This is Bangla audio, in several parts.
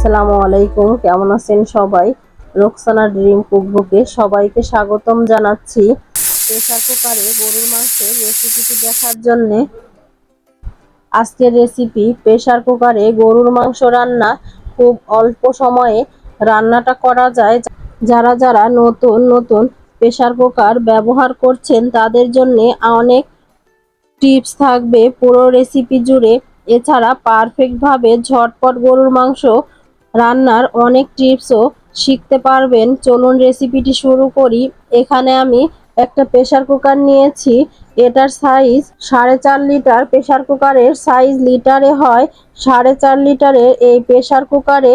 আসসালামু আলাইকুম, কেমন আছেন সবাই? রোকসানা ড্রিম কুকবুকে সবাইকে স্বাগতম জানাচ্ছি। প্রেসার কুকারে গরুর মাংসের রেসিপিটি দেখার জন্যে আজকের রেসিপি প্রেসার কুকারে গরুর মাংস রান্না খুব অল্প সময়ে রান্নাটা করা যায়। যারা যারা নতুন নতুন প্রেসার কুকার ব্যবহার করছেন, তাদের জন্যে অনেক টিপস থাকবে পুরো রেসিপি জুড়ে। এছাড়া পারফেক্টভাবে ঝটপট গরুর মাংস রান্নার অনেক টিপসও শিখতে পারবেন। চলুন রেসিপিটি শুরু করি। এখানে আমি একটা প্রেসার কুকার নিয়েছি। এটার সাইজ সাড়ে চার লিটার। প্রেসার কুকারের সাইজ লিটারে হয় সাড়ে চার লিটারের। এই প্রেসার কুকারে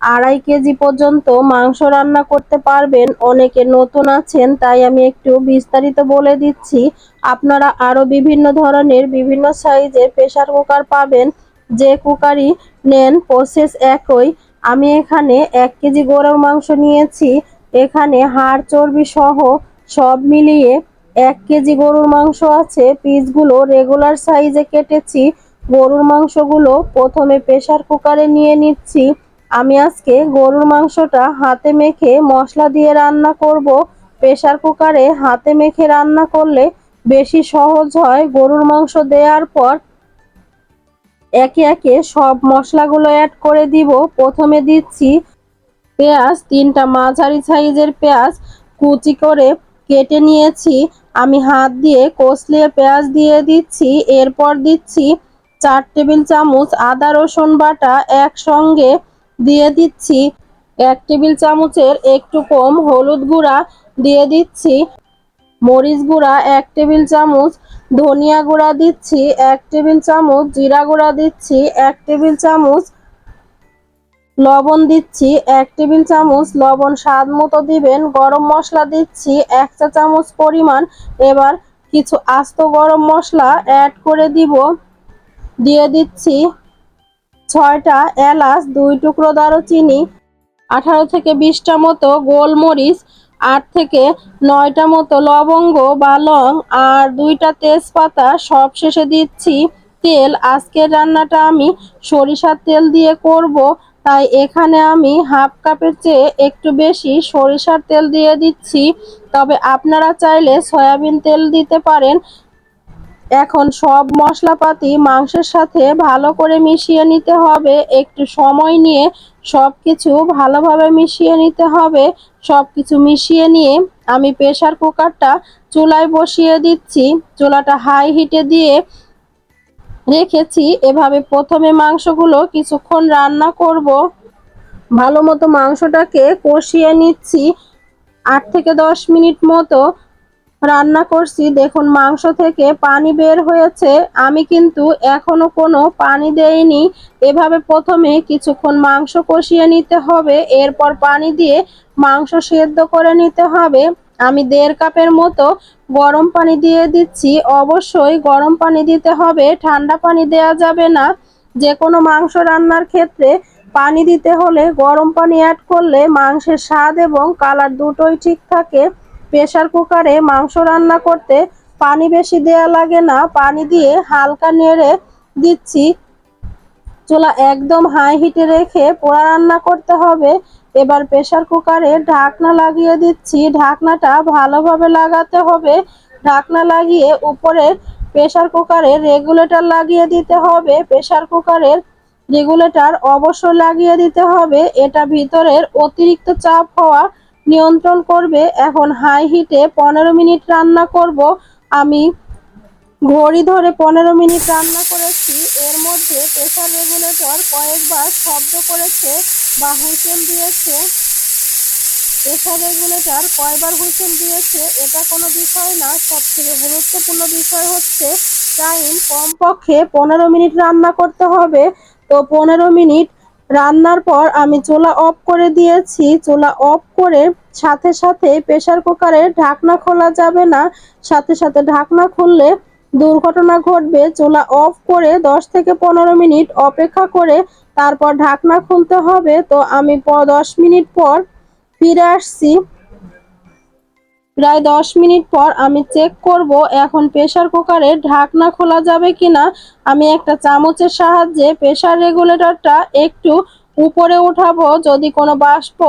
আড়াই কেজি পর্যন্ত মাংস রান্না করতে পারবেন। অনেকে নতুন আছেন, তাই আমি একটু বিস্তারিত বলে দিচ্ছি। আপনারা আরও বিভিন্ন ধরনের বিভিন্ন সাইজের প্রেসার কুকার পাবেন। যে কুকারই নেন প্রসেস একই। আমি এখানে এক কেজি গরুর মাংস নিয়েছি। এখানে হাড় চর্বি সহ সব মিলিয়ে এক কেজি গরুর মাংস আছে। পিসগুলো রেগুলার সাইজে কেটেছি। গরুর মাংসগুলো প্রথমে প্রেসার কুকারে নিয়ে নিচ্ছি। আমি আজকে গরুর মাংসটা হাতে মেখে মশলা দিয়ে রান্না করব। প্রেসার কুকারে হাতে মেখে রান্না করলে বেশি সহজ হয় গরুর মাংস দেওয়ার পর। একে একে সব মশলাগুলো অ্যাড করে দিব। প্রথমে দিচ্ছি পেঁয়াজ, তিনটা মাঝারি সাইজের পেঁয়াজ, কুচি করে কেটে নিয়েছি। আমি হাত দিয়ে কষলিয়ে পেঁয়াজ দিয়ে দিচ্ছি। এরপর দিচ্ছি চার টেবিল চামচ আদা, রসুন বাটা একসঙ্গে দিয়ে দিচ্ছি। এক টেবিল চামচের একটু কম হলুদ গুঁড়া দিয়ে দিচ্ছি। মরিচ গুঁড়া, এক টেবিল চামচ ধনিয়া গুঁড়া দিচ্ছি, এক টেবিল চামচ জিরা গুঁড়া দিচ্ছি, এক টেবিল চামচ লবণ দিচ্ছি, এক টেবিল চামচ লবণ স্বাদ মতো দিবেন, গরম মশলা দিচ্ছি, এক চা চামচ পরিমাণ। এবার কিছু আস্ত গরম মশলা অ্যাড করে দিব। দিয়ে দিচ্ছি ছয়টা এলাচ, দুই টুকরো দারুচিনি, আঠারো থেকে বিশটা মতো গোলমরিচ আট থেকে নয়টা মতো লবঙ্গ বা লং আর দুইটা তেজপাতা সব শেষে দিচ্ছি। তেল, আজকের রান্নাটা আমি সরিষার তেল দিয়ে করব, তাই এখানে আমি হাফ কাপের চেয়ে একটু বেশি সরিষার তেল দিয়ে দিচ্ছি। তবে আপনারা চাইলে সয়াবিন তেল দিতে পারেন। এখন সব মশলাপাতি মাংসের সাথে ভালো করে মিশিয়ে নিতে হবে। একটু সময় নিয়ে সব কিছু ভালোভাবে মিশিয়ে নিতে হবে। সব কিছু মিশিয়ে নিয়ে আমি প্রেশার কুকারটা চুলায় বসিয়ে দিচ্ছি। চুলাটা হাই হিটে দিয়ে রেখেছি। এভাবে প্রথমে মাংসগুলো কিছুক্ষণ রান্না করব। ভালো মতো মাংসটাকে কষিয়ে নিচ্ছি। আট থেকে দশ মিনিট মতো রান্না করছি। দেখুন, মাংস থেকে পানি বের হয়েছে। আমি কিন্তু এখনও কোনো পানি দেইনি। এভাবে প্রথমে কিছুক্ষণ মাংস কষিয়ে নিতে হবে। এরপর পানি দিয়ে মাংস সেদ্ধ করে নিতে হবে। আমি দেড় কাপের মতো গরম পানি দিয়ে দিচ্ছি। অবশ্যই গরম পানি দিতে হবে। ঠান্ডা পানি দেয়া যাবে না। যে কোনো মাংস রান্নার ক্ষেত্রে পানি দিতে হলে গরম পানি অ্যাড করলে মাংসের স্বাদ এবং কালার দুটোই ঠিক থাকে। প্রেশার কুকারে মাংস রান্না করতে পানি বেশি দেয়া লাগে না, পানি দিয়ে হালকা নেড়ে দিচ্ছি। চুলা একদম হাই হিটে রেখে পোড়া রান্না করতে হবে। এবার প্রেশার কুকারে ঢাকনা লাগিয়ে দিচ্ছি। ঢাকনাটা ভালোভাবে লাগাতে হবে। ঢাকনা লাগিয়ে উপরে প্রেশার কুকারের রেগুলেটর লাগিয়ে দিতে হবে। প্রেশার কুকারের রেগুলেটর অবশ্যই লাগিয়ে দিতে হবে। এটা ভিতরের অতিরিক্ত চাপ হওয়া নিয়ন্ত্রণ করবে। এখন হাই হিটে পনেরো মিনিট রান্না করব। আমি ঘড়ি ধরে পনেরো মিনিট রান্না করেছি। এর মধ্যে প্রেশার রেগুলেটর কয়েকবার শব্দ করেছে বা হুইসেল দিয়েছে। প্রেশার রেগুলেটর কয়বার হুইসেল দিয়েছে এটা কোনো বিষয় না সব থেকে গুরুত্বপূর্ণ বিষয় হচ্ছে টাইম কমপক্ষে পনেরো মিনিট রান্না করতে হবে। তো পনেরো মিনিট রান্নার পর আমি চোলা অফ করে দিয়েছি। চোলা অফ করে সাথে সাথে প্রেশার কুকারের ঢাকনা খোলা যাবে না। সাথে সাথে ঢাকনা খুললে দুর্ঘটনা ঘটবে। চোলা অফ করে দশ থেকে পনেরো মিনিট অপেক্ষা করে তারপর ঢাকনা খুলতে হবে। তো আমি দশ মিনিট পর ফিরে আসছি। প্রায় দশ মিনিট পর আমি চেক করব, এখন প্রেসার কুকারে ঢাকনা খোলা যাবে কিনা? আমি একটা চামচের সাহায্যে প্রেসার রেগুলেটরটা একটু উপরে উঠাবো, যদি কোনো বাষ্প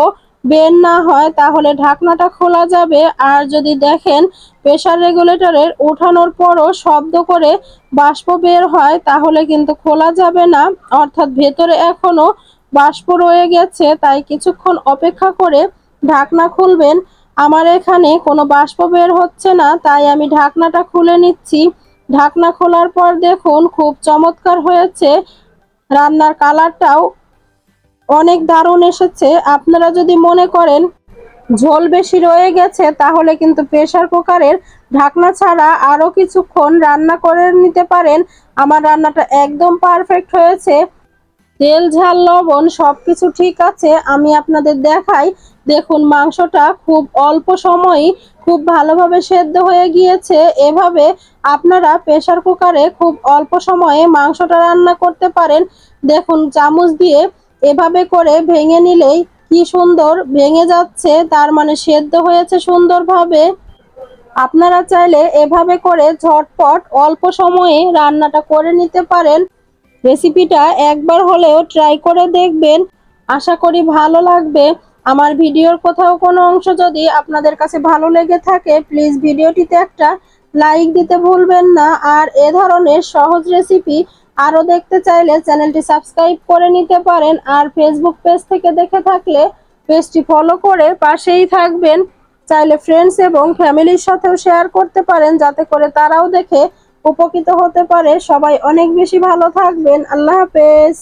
বের না হয় তাহলে ঢাকনাটা খোলা যাবে। আর যদি দেখেন প্রেসার রেগুলেটরের ওঠানোর পরও শব্দ করে বাষ্প বের হয়, তাহলে কিন্তু খোলা যাবে না। অর্থাৎ ভেতরে এখনও বাষ্প রয়ে গেছে, তাই কিছুক্ষণ অপেক্ষা করে ঢাকনা খুলবেন। আমার এখানে কোনো বাষ্প বের হচ্ছে না, তাই আমি ঢাকনাটা খুলে নিচ্ছি। ঢাকনা খোলার পর দেখুন খুব চমৎকার হয়েছে। রান্নার কালারটাও অনেক দারুণ এসেছে। আপনারা যদি মনে করেন ঝোল বেশি রয়ে গেছে, তাহলে কিন্তু প্রেশার কুকারের ঢাকনা ছাড়া আরও কিছুক্ষণ রান্না করে নিতে পারেন। আমার রান্নাটা একদম পারফেক্ট হয়েছে। তেল, ঝাল, লবণ সবকিছু ঠিক আছে, আমি আপনাদের দেখাই। দেখুন, মাংসটা খুব অল্প সময়ই খুব ভালোভাবে সেদ্ধ হয়ে গিয়েছে। এভাবে আপনারা প্রেসার কুকারে খুব অল্প সময়ে মাংসটা রান্না করতে পারেন। দেখুন, চামচ দিয়ে এভাবে করে ভেঙে নিলেই কি সুন্দর ভেঙে যাচ্ছে, তার মানে সেদ্ধ হয়েছে সুন্দরভাবে। আপনারা চাইলে এভাবে করে ঝটপট অল্প সময়ে রান্নাটা করে নিতে পারেন। রেসিপিটা একবার হলেও ট্রাই করে দেখবেন। আশা করি ভালো লাগবে। আমার ভিডিওর কোথাও কোনো অংশ যদি আপনাদের কাছে ভালো লেগে থাকে প্লিজ ভিডিওটিতে একটা লাইক দিতে ভুলবেন না। আর এ ধরনের সহজ রেসিপি আরও দেখতে চাইলে চ্যানেলটি সাবস্ক্রাইব করে নিতে পারেন। আর ফেসবুক পেজ থেকে দেখে থাকলে পেজটি ফলো করে পাশেই থাকবেন। চাইলে ফ্রেন্ডস এবং ফ্যামিলির সাথেও শেয়ার করতে পারেন, যাতে করে তারাও দেখে উপকৃত হতে পারে। সবাই অনেক বেশি ভালো থাকবেন। আল্লাহ হাফেজ।